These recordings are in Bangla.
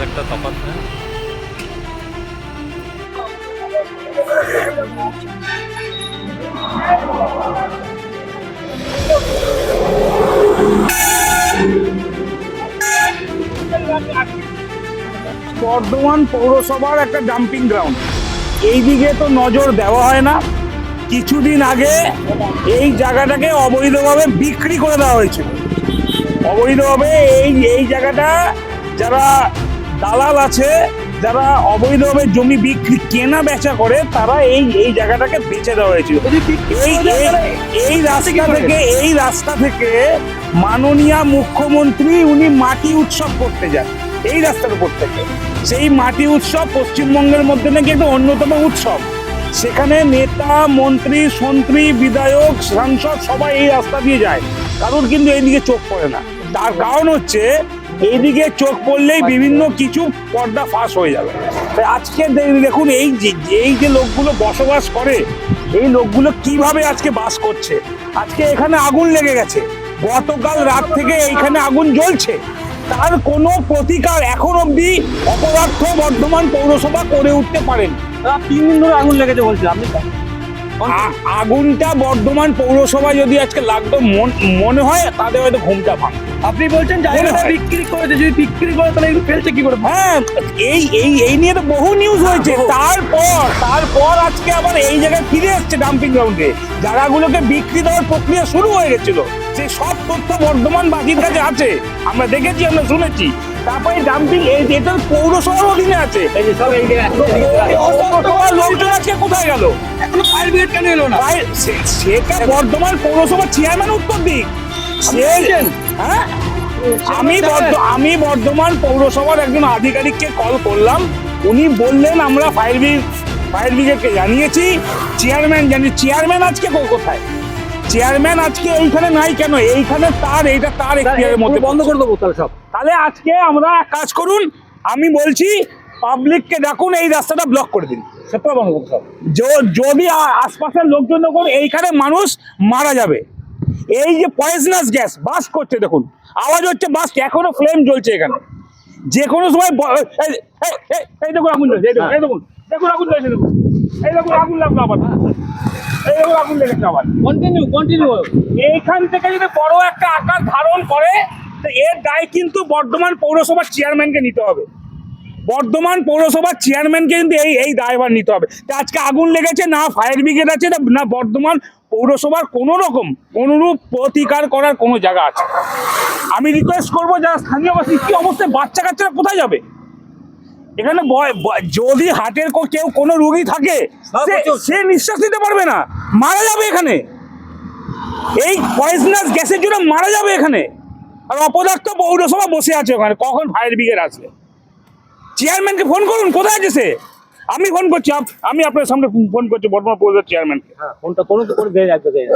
একটা হ্যাঁ। বর্ধমান পৌরসভার একটা ডাম্পিং গ্রাউন্ড এই দিকে তো নজর দেওয়া হয় না। কিছুদিন আগে এই জায়গাটাকে অবৈধভাবে বিক্রি করে দেওয়া হয়েছিল। অবৈধভাবে এই এই জায়গাটা যারা দালাল আছে যারা অবৈধভাবে জমি বিক্রি কেনা বেচা করে তারা এই এই জায়গাটাকে বেচে দেওয়া হয়েছিল। এই এই- এই রাস্তা থেকে এই রাস্তা থেকে মাননীয় মুখ্যমন্ত্রী উনি মাটি উৎসব করতে যান এই রাস্তার উপর থেকে। সেই মাটি উৎসব পশ্চিমবঙ্গের মধ্যে নাকি একটা অন্যতম উৎসব। সেখানে নেতা মন্ত্রী সন্ত্রী বিধায়ক সাংসদ সবাই এই রাস্তা দিয়ে যায়। কারোর কিন্তু এইদিকে চোখ পড়ে না। তার কারণ হচ্ছে এইদিকে চোখ পড়লেই বিভিন্ন কিছু পর্দা ফাঁস হয়ে যাবে। আজকে দেখুন, এই যে এই যে লোকগুলো বসবাস করে, এই লোকগুলো কীভাবে আজকে বাস করছে? আজকে এখানে আগুন লেগে গেছে। গতকাল রাত থেকে এইখানে আগুন জ্বলছে। তার কোনো প্রতিকার এখন অবধি অপরার্থ বর্ধমান পৌরসভা করে উঠতে পারেন। তিন দিন ধরে আগুন লেগেছে বলছে, আপনি আগুনটা বর্ধমান পৌরসভা যদি আজকে লাগতো মনে হয় তাদের হয়তো ঘুমটা ভাঙ আপনি বলছেন জায়গাটা। বিক্রি করেছে যদি বিক্রি করে তাহলে এগুলো ফেলছে কি করে? হ্যাঁ এই এই এই নিয়ে তো বহু নিউজ হয়েছে। তারপর তারপর আজকে আবার এই জায়গায় ফিরে এসছে ডাম্পিং গ্রাউন্ডে জায়গাগুলোকে বিক্রি দেওয়ার প্রক্রিয়া শুরু হয়ে গেছিল সেই সব তথ্য বর্ধমান বাকির কাছে আছে। আমরা দেখেছি আমরা শুনেছি। তারপরে ডাম্পিং এই এটা পৌরসভার অধীনে আছে। পৌরসভার লোকজন আজকে কোথায় গেল? এখনও ফায়ার ব্রিগেড কেন এলো না? সেটা বর্ধমান পৌরসভার চেয়ারম্যান উত্তর দিক। হ্যাঁ? আমি আমি বর্ধমান পৌরসভার একজন আধিকারিককে কল করলাম। উনি বললেন আমরা ফায়ার ব্রিগেড ফায়ার ব্রিগেডকে জানিয়েছি। চেয়ারম্যান জানি চেয়ারম্যান আজকে কোথায়? চেয়ারম্যান আজকে এইখানে নাই কেন? এইখানে তার এইটা তার এখতিয়ারের মধ্যে বন্ধ করে দেবো তাহলে সব। তাহলে আজকে আমরা এক কাজ করুন আমি বলছি পাবলিককে ডাকুন এই রাস্তাটা ব্লক করে দিন। সেটা বন্ধ করতে হবে। যদি আশপাশের লোকজন দেখুন এইখানে মানুষ মারা যাবে। এই যে পয়জনাস গ্যাস বাস করছে দেখুন। আওয়াজ হচ্ছে বাস এখনও ফ্লেম জ্বলছে এখানে। যে কোনো সময় এই- দেখুন আগুন জ্বলছে এই দেখুন দেখুন আগুন জ্বলছে দেখুন। এই দেখুন আগুন লাগল আবার। এই দেখুন আগুন লেগেছে আবার। কন্টিনিউ কন্টিনিউ এইখান থেকে যদি বড় একটা আকার ধারণ করে তো এর দায় কিন্তু বর্ধমান পৌরসভার চেয়ারম্যানকে নিতে হবে। বর্ধমান পৌরসভার চেয়ারম্যানকে কিন্তু এই এই দায়ভার নিতে হবে। তা আজকে আগুন লেগেছে না ফায়ার ব্রিগেড আছে না- না বর্ধমান পৌরসভার কোনো রকম অনুরূপ প্রতিকার করার কোনো জায়গা আছে। আমি রিকোয়েস্ট করব যারা স্থানীয় বাসী কি অবস্থায় বাচ্চা কাচ্চারা কোথায় যাবে? এখানে যদি হার্টের কো- কেউ কোনো রুগী থাকে সে- সে নিঃশ্বাস নিতে পারবে না। মারা যাবে এখানে। এই পয়জনাস গ্যাসের জন্য মারা যাবে এখানে। আর অপদার্থ পৌরসভা বসে আছে ওখানে কখন ফায়ার ব্রিগেড আসবে? চেয়ারম্যানকে ফোন করুন কোথায় আছে সে? আমি ফোন করছি আপ- আমি আপনার সামনে ফোন করছি বর্তমান পৌরসভার চেয়ারম্যানকে হ্যাঁ ফোনটা করুন তো করে দিয়ে যাবে দিয়ে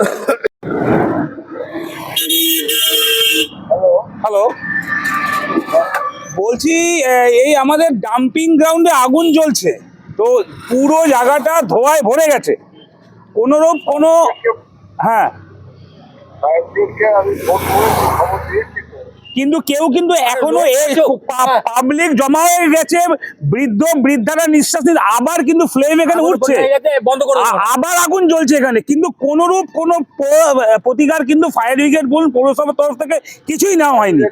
হ্যালো বলছি এই আমাদের ডাম্পিং গ্রাউন্ডে আগুন জ্বলছে তো পুরো জায়গাটা ধোয়ায় ভরে গেছে। কোনোরূপ কোনো হ্যাঁ। কিন্তু কেউ কিন্তু এখনও পাবলিক জমা হয়ে গেছে বৃদ্ধ বৃদ্ধারা নিঃশ্বাস নিতে আবার কিন্তু ফ্লেম এখানে উঠছে। হয়ে আবার আগুন জ্বলছে এখানে। কিন্তু কোনরূপ কোনো প্রতিকার কিন্তু ফায়ার ব্রিগেড বলুন পৌরসভার তরফ থেকে কিছুই নেওয়া হয়নি।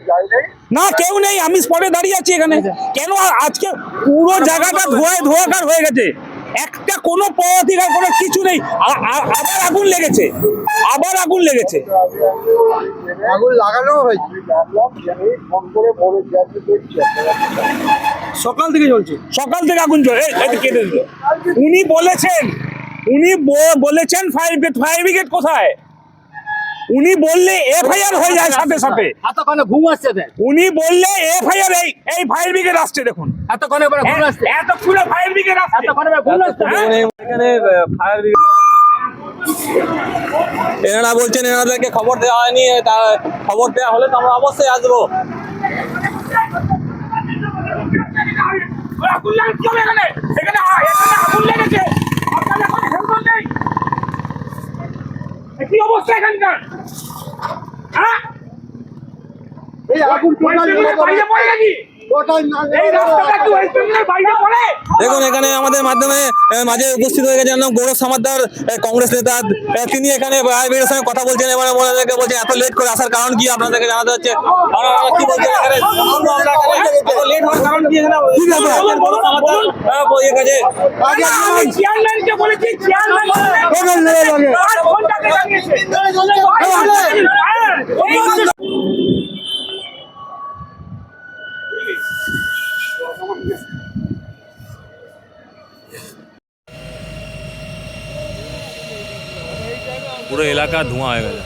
না কেউ নেই আমি স্পটে দাঁড়িয়ে আছি এখানে। কেন আ- আজকে পুরো জায়গাটা ধোয়ায় ধোয়াকার হয়ে গেছে? একটা কোনো পদাধিকার কোনো কিছু নেই। আবার আগুন লেগেছে। আবার আগুন লেগেছে। আগুন লাগানো হয়েছে সকাল থেকে চলছে সকাল থেকে আগুন দিল। উনি বলেছেন উনি বলেছেন ফায়ার ব্রিগেড ফায়ার ব্রিগেড কোথায়? উনি বললে এফআইআর হয়ে যায় সাথে সাথে। এতক্ষণে ঘুম আসছে উনি বললে এফআইআর এই এই ফায়ার ব্রিগেড আসছে দেখুন। এতক্ষণে ঘুম আসছে। এতক্ষণে ফায়ার ব্রিগেড আসছে। এতক্ষণে ঘুম আসছে? এখানে ফায়ার এনারা বলছেন এনাদেরকে খবর দেওয়া হয়নি তা খবর দেওয়া হলে তো আমরা অবশ্যই আসব। আগুন লাগছে এখানে? এখানে এখানে আগুন লেগেছে আপনাদের কোনো হেলদোল নেই এ কি অবস্থা এখানকার হ্যাঁ এই আগুন টোটাল পয়সাগুলো বাইরে পড়ে নাকি ওটাই না এই রাস্তাটা কি ওয়েস্ট বেঙ্গলের বাইরে পড়ে দেখুন এখানে আমাদের মাধ্যমে মাঝে উপস্থিত হয়ে গেছেন গৌরব সামাদ্দার আহ, কংগ্রেস নেতা। তিনি এখানে আইবির সঙ্গে কথা বলছেন এবার ওনাদেরকে বলছেন এত লেট করে আসার কারণ কি? আপনাদেরকে জানাতে হচ্ছে। কি বলছেন এখানে লেট হওয়ার কারণ কি? এখানে চেয়ারম্যানকে বলেছি চেয়ারম্যান পুরো এলাকা ধোঁয়া হয়ে গেছে।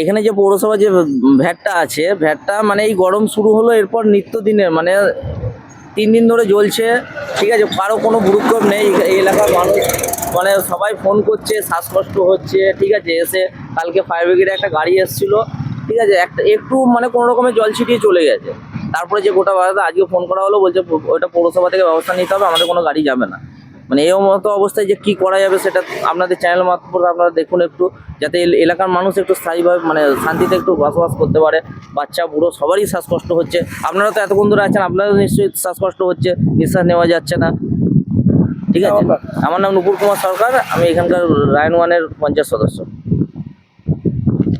এখানে যে পৌরসভা যে ভ্যাটটা আছে, ভ্যাটটা মানে এই গরম শুরু হলো এরপর নিত্যদিনের মানে তিন দিন ধরে জ্বলছে। ঠিক আছে, কারও কোনো ভুরুক্ষেপ নেই। এই এলাকার মানুষ মানে সবাই ফোন করছে, শ্বাসকষ্ট হচ্ছে, ঠিক আছে, এসে কালকে ফায়ার ব্রিগেডে একটা গাড়ি এসেছিল, ঠিক আছে, একটা একটু মানে কোনো রকমের জল ছিটিয়ে চলে গেছে। তারপরে যে গোটা বাজাতে আজকে ফোন করা হলো, বলছে ওটা পৌরসভা থেকে ব্যবস্থা নিতে হবে, আমাদের কোনো গাড়ি যাবে না। মানে এই মতো অবস্থায় যে কি করা যাবে সেটা আপনাদের চ্যানেল মারফত আপনারা দেখুন একটু যাতে এল- এলাকার মানুষ একটু স্থায়ীভাবে মানে শান্তিতে একটু বসবাস করতে পারে। বাচ্চা বুড়ো সবারই শ্বাসকষ্ট হচ্ছে। আপনারা তো এতক্ষণ ধরে আছেন আপনারও নিশ্চয়ই শ্বাসকষ্ট হচ্ছে নিঃশ্বাস নেওয়া যাচ্ছে না। ঠিক আছে? আমার নাম নুপুর কুমার সরকার আমি এখানকার রায়ন ওয়ানের পঞ্চায়েত সদস্য।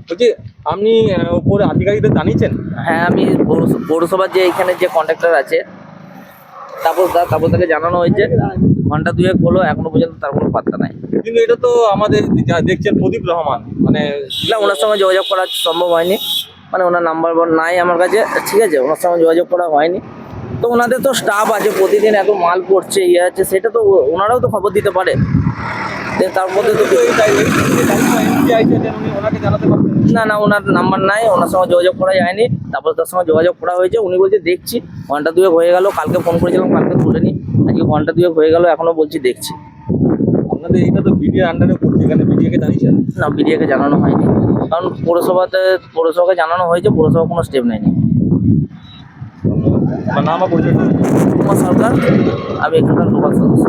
বলছি আপনি উপরে আধিকারিকদের জানিয়েছেন? হ্যাঁ আমি পৌরস- পৌরসভার যে এখানে যে কন্ট্রাক্টর আছে তাপস দা তাপস দাকে জানানো হয়েছে। ঘণ্টা দুয়েক হলো এখনও পর্যন্ত তার কোনো পাত্তা নাই। কিন্তু এটা তো আমাদের যা দেখছেন প্রদীপ রহমান মানে না ওনার সঙ্গে যোগাযোগ করা সম্ভব হয়নি। মানে ওনার নাম্বার নাই আমার কাছে ঠিক আছে ওনার সঙ্গে যোগাযোগ করা হয়নি। তো ওনাদের তো স্টাফ আছে প্রতিদিন এত মাল পড়ছে ইয়ে আছে সেটা তো ওনারাও তো খবর দিতে পারে। তার মধ্যে তো না না ওনার নাম্বার নাই ওনার সঙ্গে যোগাযোগ করা যায়নি। তারপর তার সঙ্গে যোগাযোগ করা হয়েছে উনি বলছে দেখছি ঘণ্টা দুয়েক হয়ে গেল কালকে ফোন করেছিলাম কালকে তুলেনি আজকে ঘণ্টা দুয়েক হয়ে গেল এখনও বলছি দেখছি। আপনাদের এটা তো বিডিআর আন্ডারে পড়ছে এখানে বিডিএকে জানিয়েছেন না বিডিএকে জানানো হয়নি। কারণ পৌরসভাতে পৌরসভাকে জানানো হয়েছে পৌরসভা কোনো স্টেপ নেয়নি। নাম পরিচয় সরকার আমি এখানকার লোকাল সদস্য।